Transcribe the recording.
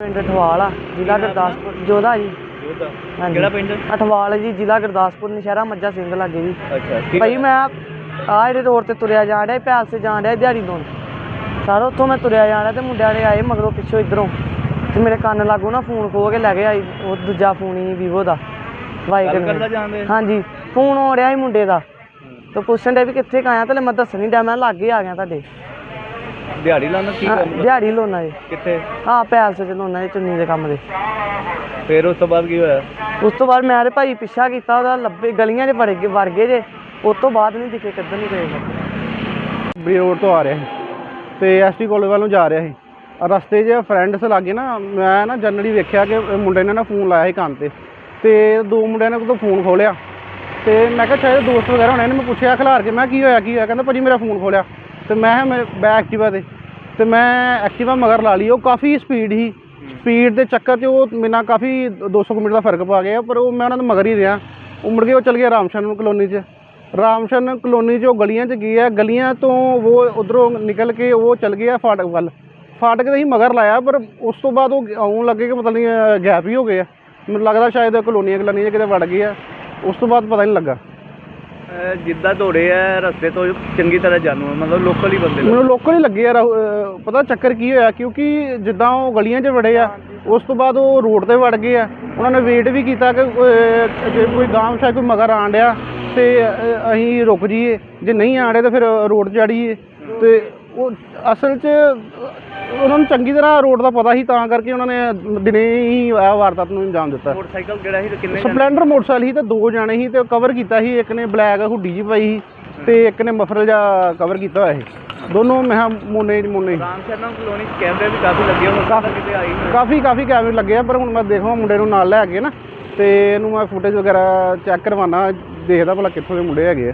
ਪਿੰਡ ਅਠਵਾਲ ਆ ਜ਼ਿਲ੍ਹਾ ਗੁਰਦਾਸਪੁਰ ਜੋਧਾ ਜੀ। ਹਾਂਜੀ। ਕਿਹੜਾ ਪਿੰਡ? ਅਠਵਾਲ ਜੀ ਜ਼ਿਲ੍ਹਾ ਗੁਰਦਾਸਪੁਰ ਨਸ਼ਹਿਰਾ ਮੱਝਾ ਸਿੰਘ ਲਾਗੇ ਜੀ। ਅੱਛਾ ਕੀ ਭਾਈ ਮੈਂ ਆ ਜਿਹੜੇ ਰੋਡ ਤੇ ਤੁਰਿਆ ਜਾਣ ਡਿਆ ਪੈਲ ਸੇ ਜਾਣ ਡਿਆ ਦਿਹਾੜੀ ਤੋਂ ਸਾਰਾ ਉੱਥੋਂ ਮੈਂ ਤੁਰਿਆ ਜਾਣ ਡਿਆ ਤੇ ਮੁੰਡਿਆਂ ਨੇ ਆਏ ਮਗਰੋਂ ਪਿੱਛੋਂ ਇਧਰੋਂ। ਤੇ ਮੇਰੇ ਕੰਨ ਲਾਗੂ ਨਾ ਫੋਨ ਖੋ ਕੇ ਲੈ ਗਏ ਆਈ ਉਹ ਦੂਜਾ ਫੋਨ ਹੀ ਵੀਵੋ ਦਾ। ਵਾਈਟ ਗੱਲ ਕਰਦਾ ਜਾਂਦੇ ਹਾਂਜੀ ਫੋਨ ਆ ਰਿਹਾ ਸੀ ਮੁੰਡੇ ਦਾ। ਤੇ ਪੁੱਛਣ ਡਿਆ ਵੀ ਕਿੱਥੇ ਕੁ ਆਇਆ ਤੇ ਮੈਂ ਦੱਸਣ ਨਹੀਂ ਡਿਆ ਮੈਂ ਲਾਗੇ ਆ ਗਿਆ ਤੁਹਾਡੇ। ਦਿਹਾੜੀ ਲਾਉਣਾ ਕੀ ਹਾਂ, ਕੰਮ ਦਿਹਾੜੀ ਲੋਨਾ ਜੀ। ਕਿੱਥੇ? ਹਾਂ ਪੈਲ ਸੇ ਲੋਨਾ ਜੀ ਚੁੰਨੀ ਦੇ ਕੰਮ ਦੇ। ਫਿਰ ਉਸ ਤੋਂ ਬਾਅਦ ਕੀ ਹੋਇਆ? ਉਸ ਤੋਂ ਬਾਅਦ ਮੈਂ ਤੇ ਭਾਈ ਪਿੱਛਾ ਕੀਤਾ ਉਹਦਾ ਲੱਭੇ ਗਲੀਆਂ 'ਚ ਵੜ ਗਏ ਵੜ ਗਏ ਜੇ। ਉਸ ਤੋਂ ਬਾਅਦ ਨਹੀਂ ਦਿਖੇ ਕਿੱਧਰ ਨੂੰ ਗਏ ਬੀ ਰੋਡ ਤੋਂ ਆ ਰਿਹਾ ਸੀ। ਤੇ ਐਸਟੀ ਕਾਲਜ ਵੱਲੋਂ ਜਾ ਰਿਹਾ ਸੀ। ਰਸਤੇ 'ਚ ਫਰੈਂਡਸ ਲਾਗੇ ਨਾ ਮੈਂ ਨਾ ਜਨਰਲੀ ਵੇਖਿਆ ਕਿ ਇਹ ਮੁੰਡੇ ਨੇ ਨਾ ਫੋਨ ਲਾਇਆ ਸੀ ਕੰਨ ਤੇ। ਤੇ ਦੋ ਮੁੰਡਿਆਂ ਨੇ ਕੋਲ ਫੋਨ ਖੋਲਿਆ। ਤੇ ਮੈਂ ਕਿਹਾ ਸ਼ਾਇਦ ਦੋਸਤ ਵਗੈਰਾ ਹੋਣੇ ਨੇ ਮੈਂ ਪੁੱਛਿਆ ਖਿਲਾਰ ਕੇ ਮੈਂ ਕਿਹਾ ਕੀ ਹੋਇਆ ਕੀ ਹੋਇਆ? ਕਹਿੰਦਾ ਭਾਜੀ ਮੇਰਾ ਫੋਨ ਖੋਲਿਆ। ਤੇ ਮੈਂ ਕਿਹਾ ਮੈਂ ਬੈ ਐਕਟਿਵਾ ਤੇ। ਤੇ ਮੈਂ ਐਕਟਿਵਾ ਮਗਰ ਲਾ ਲਈ, ਉਹ ਕਾਫੀ ਸਪੀਡ ਸੀ। ਸਪੀਡ ਦੇ ਚੱਕਰ 'ਚ ਉਹ ਮੇਰੇ ਨਾਲ ਕਾਫੀ 200 ਕੁ ਮਿੰਟ ਦਾ ਫ਼ਰਕ ਪਾ ਗਿਆ, ਪਰ ਉਹ ਮੈਂ ਉਹਨਾਂ ਦੇ ਮਗਰ ਹੀ ਰਿਹਾ। ਉਹ ਮੁੜ ਕੇ ਉਹ ਚਲ ਗਿਆ ਰਾਮਸ਼ਨ ਕਲੋਨੀ 'ਚ। ਰਾਮਸ਼ਨ ਕਲੋਨੀ 'ਚ ਉਹ ਗਲੀਆਂ 'ਚ ਗਿਆ, ਗਲੀਆਂ ਤੋਂ ਉਹ ਉਧਰੋਂ ਨਿਕਲ ਕੇ ਉਹ ਚਲ ਗਿਆ ਫਾਟਕ ਵੱਲ। ਫਾਟਕ ਦੇ ਹੀ ਮਗਰ ਲਾਇਆ, ਪਰ ਉਸ ਤੋਂ ਬਾਅਦ ਉਹ ਆਉਣ ਲੱਗੇ ਕਿ ਮਤਲਬ ਨਹੀਂ ਗੈਪ ਹੀ ਹੋ ਗਏ ਆ ਮੈਨੂੰ ਲੱਗਦਾ ਸ਼ਾਇਦ ਕਲੋਨੀਆਂ ਕਲੋਨੀਆਂ 'ਚ ਕਿਤੇ ਵੜ ਗਈ ਆ ਉਸ ਤੋਂ ਬਾਅਦ ਪਤਾ ਨਹੀਂ ਲੱਗਾ। ਜਿੱਦਾਂ ਦੌੜੇ ਆ ਰਸਤੇ ਤੋਂ ਚੰਗੀ ਤਰ੍ਹਾਂ ਜਾਣੂ ਆ, ਮਤਲਬ ਲੋਕਲ ਹੀ ਬੰਦੇ ਮੈਨੂੰ ਲੋਕਲ ਹੀ ਲੱਗੇ ਉਹ, ਅਹ, ਪਤਾ ਚੱਕਰ ਕੀ ਹੋਇਆ ਕਿਉਂਕਿ ਜਿੱਦਾਂ ਉਹ ਗਲੀਆਂ 'ਚ ਵੜੇ ਆ ਉਸ ਤੋਂ ਬਾਅਦ ਉਹ ਰੋਡ ਤੇ ਵੜ ਗਏ ਆ। ਉਹਨਾਂ ਨੇ ਵੇਟ ਵੀ ਕੀਤਾ ਕਿ ਅਹ, ਜੇ ਕੋਈ ਗਾਂਵ ਸ਼ਾਇਦ ਕੋਈ ਮਗਰ ਆਣ ਡਿਆ ਤੇ ਅਹ, ਅਸੀਂ ਰੁਕ ਜਾਈਏ। ਜੇ ਨਹੀਂ ਆਣ ਡਿਆ ਤਾਂ ਫਿਰ ਰੋਡ ਚੜੀਏ ਤੇ ਉਹ ਅਸਲ 'ਚ ਉਹਨਾਂ ਨੂੰ ਚੰਗੀ ਤਰ੍ਹਾਂ ਰੋਡ ਦਾ ਪਤਾ ਸੀ ਤਾਂ ਕਰਕੇ ਉਹਨਾਂ ਨੇ ਦਿਨੇ ਹੀ ਆ ਵਾਰਦਾਤ ਨੂੰ ਅੰਜਾਮ ਦਿੱਤਾ। ਮੋਟਰਸਾਈਕਲ ਕਿਹੜਾ ਸੀ ਤੇ ਕਿੰਨੇ? ਸਪਲੈਂਡਰ ਮੋਟਰਸਾਈਕਲ ਸੀ ਤੇ ਦੋ ਜਾਣੇ ਸੀ ਤੇ ਕਵਰ ਕੀਤਾ ਸੀ ਇੱਕ ਨੇ ਬਲੈਕ ਹੁੱਡੀ ਜੀ ਪਾਈ ਸੀ ਤੇ ਇੱਕ ਨੇ ਮਫਰਲ ਜਿਹਾ ਕਵਰ ਕੀਤਾ ਹੋਇਆ ਸੀ। ਦੋਨੋਂ ਮੈਂ ਕਿਹਾ ਮੋਨੇ ਮੋਨੇ ਰਾਮ ਸ਼ਰਮਾ ਕਲੋਨੀ ਕੈਮਰੇ ਵੀ ਕਾਫੀ ਲੱਗੇ ਹੋਣ ਕਾਫੀ ਕਿਤੇ ਆਈ ਕਾਫੀ ਕਾਫੀ ਕੈਮਰੇ ਲੱਗੇ ਆ ਪਰ ਹੁਣ ਮੈਂ ਦੇਖਾਂ ਮੁੰਡੇ ਨੂੰ ਨਾਲ ਲੈ ਕੇ ਨਾ ਤੇ ਇਹਨੂੰ ਮੈਂ ਫੁਟੇਜ ਵਗੈਰਾ ਚੈੱਕ ਕਰਵਾਉਣਾ ਦੇਖਦਾ ਭਲਾ ਕਿੱਥੋਂ ਦੇ ਮੁੰਡੇ ਹੈਗੇ ਆ।